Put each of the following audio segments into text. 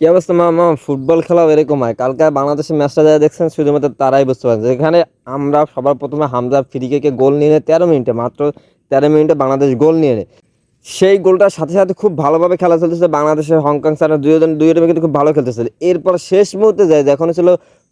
কি অবস্থা মামা ফুটবল খেলাও এরকম হয়। কালকে বাংলাদেশের ম্যাচটা যারা দেখছেন, শুধুমাত্র তারাই বুঝতে পারছে যেখানে আমরা সবার প্রথমে হামজা ফিরিকে গোল নিয়ে নেয় তেরো মিনিটে, মাত্র তেরো মিনিটে বাংলাদেশ গোল নিয়ে নেয়। সেই গোলটার সাথে সাথে খুব ভালোভাবে খেলা চলতেছে বাংলাদেশের হংকং সারা দুজন দুইজন কিন্তু খুব ভালো খেলতেছিল। এরপর শেষ মুহূর্তে যায়, যখন ছিল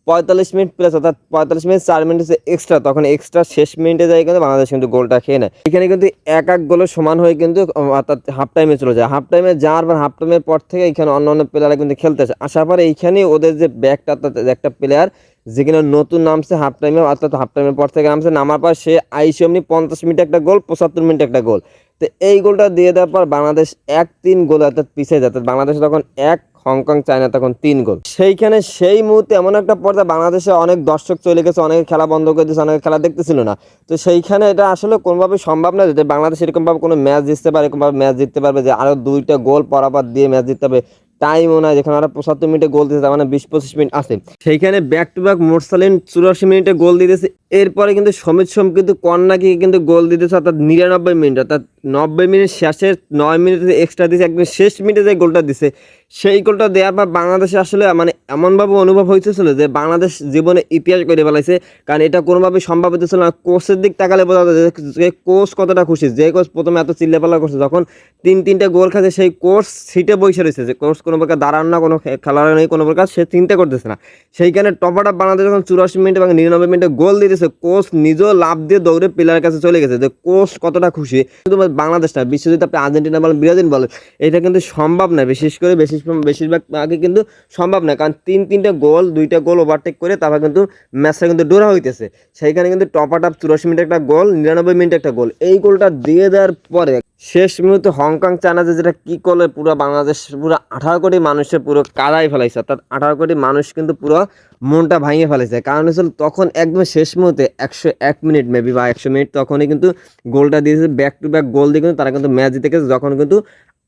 পঁয়তাল্লিশ মিনিট প্লাস অর্থাৎ পঁয়তাল্লিশ মিনিট, চার মিনিট এক্সট্রা তখন এক্সট্রা শেষ মিনিটে যায় কিন্তু বাংলাদেশ কিন্তু গোলটা খেয়ে নেয়। এখানে কিন্তু এক এক গোলের সমান হয়ে কিন্তু, অর্থাৎ হাফ টাইমে চলে যায়। হাফ টাইমে যাওয়ার পর হাফ টাইমের পর থেকে এখানে অন্য অন্য প্লেয়াররা কিন্তু খেলতে আসে। আসার পরে এইখানে ওদের যে ব্যাকটা অর্থাৎ একটা প্লেয়ার যেখানে নতুন নামছে হাফ টাইমে অর্থাৎ হাফ টাইমের পর থেকে নামছে, নামার পর সে আইসি অমনি পঞ্চাশ মিনিট একটা গোল, পঁচাত্তর মিনিট একটা গোল। তো এই গোলটা দিয়ে দেওয়ার পর বাংলাদেশ এক তিন গোল অর্থাৎ পিছিয়ে যায়। বাংলাদেশ তখন এক হংকং, চায়না তখন তিন গোল। সেইখানে সেই মুহূর্তে এমন একটা পর্যায়ে বাংলাদেশে অনেক দর্শক চলে গেছে, অনেকে খেলা বন্ধ করে দিয়েছে, অনেকে খেলা দেখতেছিল না। তো সেইখানে এটা আসলে কোনোভাবে সম্ভব না যে বাংলাদেশ এরকমভাবে কোনো ম্যাচ জিততে পারে, এরকমভাবে ম্যাচ জিততে পারবে যে আরও দুইটা গোল পরাপর দিয়ে ম্যাচ জিততে হবে টাইমও নাই, যেখানে আরও পঁচাত্তর মিনিটে গোল দিতেছে মানে বিশ পঁচিশ মিনিট আছে। সেইখানে ব্যাক টু ব্যাক মোরসালিন চুরাশি মিনিটে গোল দিতেছে এরপরে কিন্তু সমিত সোম কিন্তু কন্যাকে কিন্তু গোল দিতেছে, অর্থাৎ নিরানব্বই মিনিট, অর্থাৎ নব্বই মিনিট শেষের নয় মিনিটে এক্সট্রা দিয়েছে একদম শেষ মিনিটে যে গোলটা দিছে, সেই গোলটা দেওয়ার পর বাংলাদেশে আসলে মানে এমনভাবে অনুভব হইতেছিল যে বাংলাদেশ জীবনে ইতিহাস করে ফেলাইছে, কারণ এটা কোনোভাবে সম্ভব হতেছিল না। কোচের দিক তাকালে বোঝা যায় যে কোচ কতটা খুশি, যে কোচ প্রথমে এত চিল্লাপাল্লা করছে, যখন তিন তিনটে গোল খাচ্ছে সেই কোচ সিটে বসে রয়েছে, যে কোচ কোনো প্রকার দাঁড়ান না, কোনো খেলার নেই, কোনো প্রকার সে চিন্তা করতেছে না। সেইখানে টপাটা বাংলাদেশ যখন চুরাশি মিনিট এবং নিরানব্বই মিনিটে গোল দিতেছে কোচ নিজেও লাভ দিয়ে দৌড়ে প্লেয়ারের কাছে চলে গেছে, যে কোচ কতটা খুশি। শুধু বাংলাদেশ না বিশ্ব যদি আপনি আর্জেন্টিনা বলেন, ব্রাজিল বলেন, এটা কিন্তু সম্ভব না বিশেষ করে বেশি বেশিরভাগ আগে কিন্তু সম্ভব না কারণ তিন, তিনটা গোল, দুইটা গোল ওভারটেক করে তারপর কিন্তু ম্যাচটা কিন্তু ডোরা হইতেছে। সেইখানে কিন্তু টপ আট চুরাশি মিনিট একটা গোল, নিরানব্বই মিনিট একটা গোল। এই গোলটা দিয়ে দেওয়ার পরে শেষ মুহূর্তে হংকং চায়না যে যেটা কী করলে, পুরো বাংলাদেশ, পুরো আঠারো কোটি মানুষের পুরো কাদাই ফেলাইছে। অর্থাৎ আঠারো কোটি মানুষ কিন্তু পুরো মনটা ভাঙিয়ে ফেলেছে। কারণ হচ্ছে তখন একদম শেষ মুহূর্তে একশো এক মিনিট মেবি বা একশো মিনিট তখনই কিন্তু গোলটা দিয়েছে ব্যাক টু ব্যাক গোল দিয়ে কিন্তু তারা কিন্তু ম্যাচ জিতে গেছে। যখন কিন্তু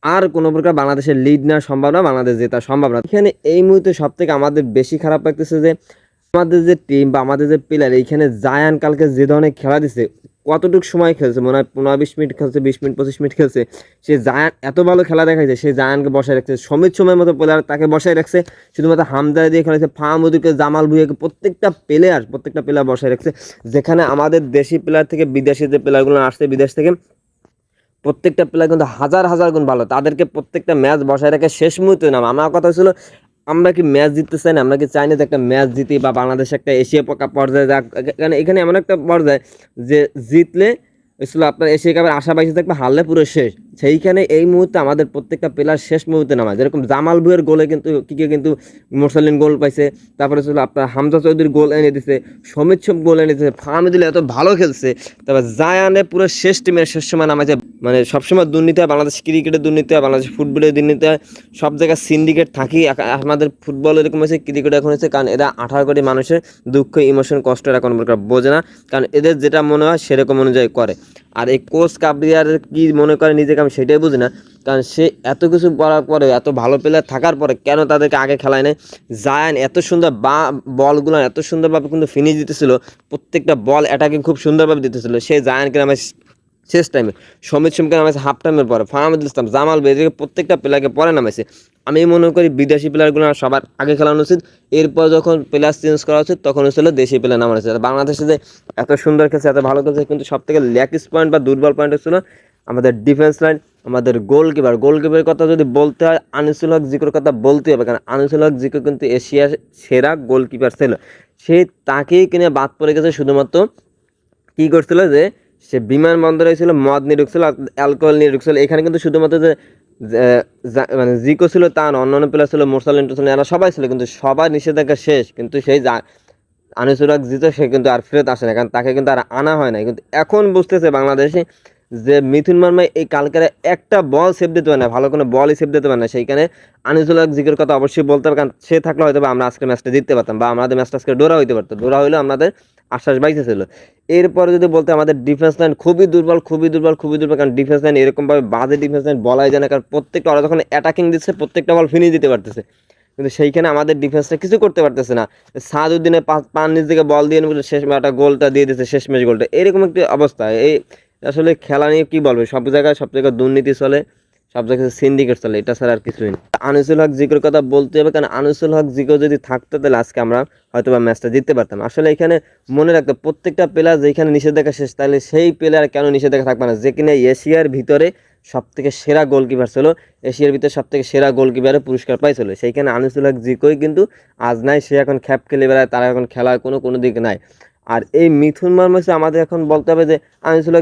আর কোনো প্রকার বাংলাদেশের লিড নেওয়ার সম্ভব না বাংলাদেশ জেতা সম্ভব না এখানে এই মুহূর্তে সব থেকে আমাদের বেশি খারাপ লাগতেছে যে, আমাদের যে টিম বা আমাদের যে প্লেয়ার এইখানে জায়ান কালকে যে ধরনের খেলা দিছে কতটুকু সময় খেলছে? মনে হয় পনেরো বিশ মিনিট খেলছে, বিশ মিনিট, পঁচিশ মিনিট খেলছে। সে জায়ান এত ভালো খেলা দেখাইছে, সে জায়ানকে বসায় রাখছে। সমিত সময়ের মতো প্লেয়ার তাকে বসায় রাখছে। শুধুমাত্র হামদা দিয়ে খেলেছে ফাহামুদুরকে জামাল ভুইয়াকে, প্রত্যেকটা প্লেয়ার প্রত্যেকটা প্লেয়ার বসায় রাখছে। যেখানে আমাদের দেশি প্লেয়ার থেকে বিদেশি যে প্লেয়ারগুলো আসছে বিদেশ থেকে, প্রত্যেকটা প্লেয়ার কিন্তু হাজার হাজার গুণ ভালো। তাদেরকে প্রত্যেকটা ম্যাচ বসায় রেখে শেষ মুহূর্তে নাম। আমার কথা ছিল আমরা কি ম্যাচ জিততে চাই না? আমরা কি চাই না যে একটা ম্যাচ জিতি বা বাংলাদেশ একটা এশিয়া কাপ পর্যায়ে যাক? কারণ এখানে এমন একটা পর্যায়ে যে জিতলে আসলে আপনার এশিয়া কাপের আশা থাকবে, হারলে পুরো শেষ। সেইখানে এই মুহূর্তে আমাদের প্রত্যেকটা প্লেয়ার শেষ মুহূর্তে নামায়। যেরকম জামাল ভুয়ের গোলে কিন্তু কিকে কিন্তু মোরসালিন গোল পাইছে। তারপরে ছিল আপনার হামজা চৌধুরী গোল এনে দিছে। সমিত সোম গোল এনে দিছে। ফাহমিদুল এত ভালো খেলছে। তারপর জায়ানে পুরো শেষ টিমের শেষ সময় নামাইছে মানে সবসময় দুর্নীতি হয়, বাংলাদেশ ক্রিকেটের দুর্নীতি হয়, বাংলাদেশ ফুটবলের দুর্নীতি হয়। সব জায়গায় সিন্ডিকেট থাকি। আমাদের ফুটবল এরকম হয়েছে ক্রিকেট এখন হয়েছে। কারণ এরা আঠারো কোটি মানুষের দুঃখ ইমোশন কষ্ট এরা কোনো প্রকার বোঝে না। কারণ এদের যেটা মনে হয় সেরকম অনুযায়ী করে। আর এই কোচ কাবরিয়ার কি মনে করে নিজেকে আমি সেটাই বুঝি না। কারণ সে এত কিছু করার পরে, এত ভালো প্লেয়ার থাকার পরে কেন তাদেরকে আগে খেলায় নেয়? জায়ান এত সুন্দর বা, বলগুলো এত সুন্দরভাবে কিন্তু ফিনিশ দিতেছিল, প্রত্যেকটা বল অ্যাটাকিং খুব সুন্দরভাবে দিতেছিল। সেই জায়ানকে নামে শেষ টাইমে সমিত সোমকে নামাইছে হাফ টাইমের পরে। ফাহামুদুল ইসলাম, জামাল বেদিকে প্রত্যেকটা প্লেয়ারকে পরে নামাইছে। আমি মনে করি বিদেশি প্লেয়ারগুলো সবার আগে খেলানো উচিত। এরপর যখন প্লেয়ার চেঞ্জ করা উচিত, তখন হচ্ছিল দেশি প্লেয়ার নামানো উচিত। বাংলাদেশে যে এত সুন্দর খেলছে, এত ভালো খেলছে, কিন্তু সব থেকে ল্যাকিস পয়েন্ট বা দুর্বল পয়েন্ট হচ্ছিল আমাদের ডিফেন্স লাইন আমাদের গোলকিপার গোলকিপারের কথা যদি বলতে হয়, আনিসুল হক জিকোর কথা বলতে হবে, কারণ আনিসুল হক জিকো কিন্তু এশিয়ার সেরা গোলকিপার ছিল। সে তাকেই কিনে বাদ পড়ে গেছে শুধুমাত্র কি করছিল যে, সে বিমানবন্দরে ছিল, মদ নিয়ে ঢুকছিল অ্যালকোহল নিয়ে ঢুকছিল এখানে কিন্তু শুধুমাত্র যে মানে জিকো ছিল তা না অন্যান্য প্লেয়ার ছিল মোরসালিন টোসালিন এরা সবাই ছিল, কিন্তু সবার নিষেধাজ্ঞা শেষ। কিন্তু সেই যা আনিসুরাক জিতো, সে কিন্তু আর ফেরত আসে না, কারণ তাকে কিন্তু আর আনা হয় না কিন্তু এখন বুঝতেছে বাংলাদেশে যে মিথুন মার্মা এই কালকের একটা বল সেভ দিতে পারে না, ভালো কোনো বলই সেভ দিতে পারে না, সেইখানে আনিসুল হক জিকের কথা অবশ্যই বলতে কারণ সে থাকলে হয়তো বা আমরা আজকে ম্যাচটা জিততে পারতাম বা আমাদের ম্যাচটা আজকে ডোরা হইতে পারতো, ডোরা হইলেও আমাদের আশ্বাস বাইসে ছিল এরপরে যদি বলতে আমাদের ডিফেন্স লাইন খুবই দুর্বল খুবই দুর্বল খুবই দুর্বল, কারণ ডিফেন্স লাইন এরকমভাবে বাজে ডিফেন্স লাইন বলাই যায় না, কারণ প্রত্যেকটা ওরা যখন অ্যাটাকিং দিচ্ছে, প্রত্যেকটা বল ফিনিশ দিতে পারতেছে। কিন্তু সেইখানে আমাদের ডিফেন্সটা কিছু করতে পারতেছে না। সাদুদ্দিনে পান নিচ দিকে বল দিয়ে শেষ একটা গোলটা দিয়ে দিচ্ছে শেষ ম্যাচ গোলটা। এরকম একটি অবস্থা। এই আসলে খেলা নিয়ে কি বলবে? সব জায়গায় সব জায়গায় দুর্নীতি চলে, সব জায়গায় সিন্ডিকেট চলে, এটা ছাড়া আর কিছুই নেই আনিসুল হক জিকোর কথা বলতে হবে, কারণ আনিসুল হক জিকো যদি থাকতো, তাহলে আজকে আমরা হয়তো বা ম্যাচটা জিততে পারতাম। আসলে এখানে মনে রাখতো প্রত্যেকটা প্লেয়ার যেখানে নিষেধাজ্ঞা শেষ, তাহলে সেই প্লেয়ার কেন নিষেধাজ্ঞা থাকবে না। যে কিনা এশিয়ার ভিতরে সব থেকে সেরা গোলকিপার ছিল, এশিয়ার ভিতরে সব থেকে সেরা গোলকিপারের পুরস্কার পাইছিল। সেইখানে আনিসুল হক জিকোই কিন্তু আজ নাই, সে এখন খ্যাপ খেলে বেড়ায়, তারা এখন খেলার কোনো কোনো দিক নাই। আর এই মিথুন হচ্ছে আমাদের এখন বলতে হবে যে, আমি ছিল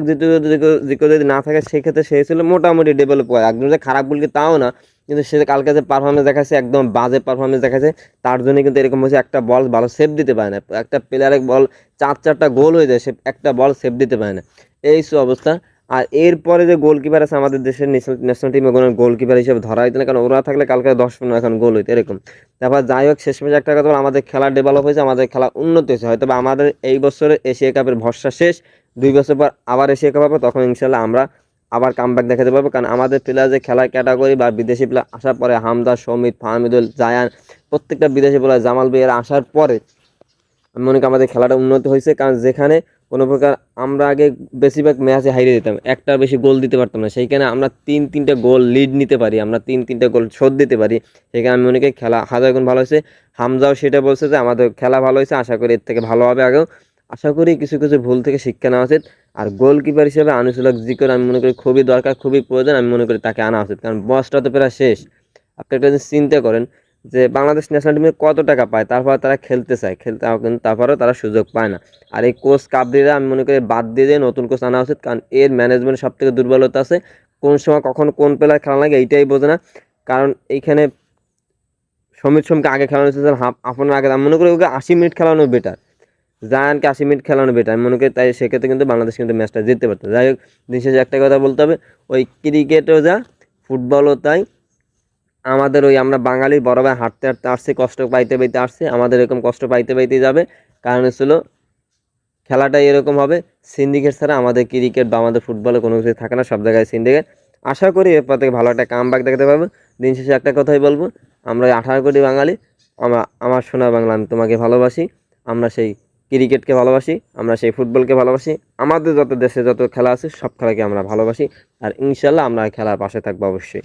যদি না থাকে, সেক্ষেত্রে সে ছিল মোটামুটি ডেভেলপ হয় একদম যে খারাপ বলকে তাও না, কিন্তু সে কালকে যে পারফরমেন্স দেখাচ্ছে, একদম বাজে পারফরমেন্স দেখাচ্ছে, তার জন্য কিন্তু এরকম হচ্ছে একটা বল ভালো সেভ দিতে পারে না। একটা প্লেয়ারের বল চার, চারটা গোল হয়ে যায়, সে একটা বল সেভ দিতে পারে না। এই সব অবস্থা। আর এরপরে যে গোলকিপার আছে আমাদের দেশের ন্যাশনাল টিমে কোনো গোলকিপার হিসেবে ধরা হইতো না কারণ ওরা থাকলে কালকে দশ পনেরো এখন গোল হইতো এরকম। তারপর যাই হোক শেষ শেষমেশ একটা কথা বলো, আমাদের খেলা ডেভেলপ হয়েছে আমাদের খেলা উন্নতি হয়েছে। হয়তো বা আমাদের এই বছরে এশিয়া কাপের ভরসা শেষ দুই বছর পর আবার এশিয়া কাপ হবে তখন ইনশাল্লাহ আমরা আবার কামব্যাক দেখাতে পারব। কারণ আমাদের প্লেয়ার যে খেলার ক্যাটাগরি বা বিদেশি প্লেয়ার আসার পরে হামদা সমিত ফাহমিদুল জায়ান প্রত্যেকটা বিদেশি প্লেয়ার জামাল এরা আসার পরে আমি মনে করি আমাদের খেলাটা উন্নত হয়েছে। কারণ যেখানে কোনো প্রকার আমরা আগে বেশিরভাগ ম্যাচে হারিয়ে দিতাম একটা বেশি গোল দিতে পারতাম না। সেইখানে আমরা তিন, তিনটা গোল লিড নিতে পারি, আমরা তিন, তিনটা গোল শোধ দিতে পারি। সেখানে আমি করি খেলা হাজার গুণ ভালো হয়েছে। হামজাও সেটা বলছে যে আমাদের খেলা ভালো হয়েছে, আশা করি এর থেকে ভালো হবে আগেও। আশা করি কিছু কিছু ভুল থেকে শিক্ষা নেওয়া উচিত। আর গোলকিপার হিসেবে আনিসুলক জিকর আমি মনে করি খুবই দরকার, খুবই প্রয়োজন, আমি মনে করি তাকে আনা উচিত। কারণ বসটা তো প্রায় শেষ। আপনি একটা চিন্তা করেন যে বাংলাদেশ ন্যাশনাল টিমে কত টাকা পায়, তারপর তারা খেলতে চায়। খেলতে কিন্তু তারপরেও তারা সুযোগ পায় না। আর এই কোচ কাবরিরা আমি মনে করি বাদ দিয়ে দিয়ে নতুন কোচ আনা উচিত, কারণ এর ম্যানেজমেন্ট সব থেকে দুর্বলতা আছে। কোন সময় কখন কোন প্লেয়ার খেলা লাগে এইটাই বোঝে না। কারণ এইখানে সমিত সোমকে আগে খেলানো হয়েছে হাফ আপনার আগে। আমি মনে করি ওকে আশি মিনিট খেলানো বেটার জায়ানকে আশি মিনিট খেলানো বেটার আমি মনে করি তাই সেক্ষেত্রে কিন্তু বাংলাদেশ কিন্তু ম্যাচটা জিততে পারতো। যাই হোক, দিন শেষে একটা কথা বলতে হবে, ওই ক্রিকেটও যা ফুটবলও তাই। আমাদের ওই আমরা বাঙালি বড় ভাই হাঁটতে হাঁটতে আসছে, কষ্ট পাইতে পাইতে আসছে, আমাদের এরকম কষ্ট পাইতে পাইতে যাবে। কারণ ছিল খেলাটাই এরকম হবে, সিন্ডিকেট ছাড়া আমাদের ক্রিকেট বা আমাদের ফুটবলে কোনো কিছু থাকে না, সব জায়গায় সিন্ডিকেট। আশা করি এরপর থেকে ভালো একটা কাম দেখাতে পারব দিন শেষে একটা কথাই বলব, আমরা আঠারো কোটি বাঙালি, আমরা, আমার সোনা বাংলা, আমি তোমাকে ভালোবাসি, আমরা সেই ক্রিকেটকে ভালোবাসি, আমরা সেই ফুটবলকে ভালোবাসি, আমাদের যত দেশে যত খেলা আছে, সব খেলাকে আমরা ভালোবাসি, আর ইনশাল্লাহ আমরা খেলার পাশে থাকব অবশ্যই।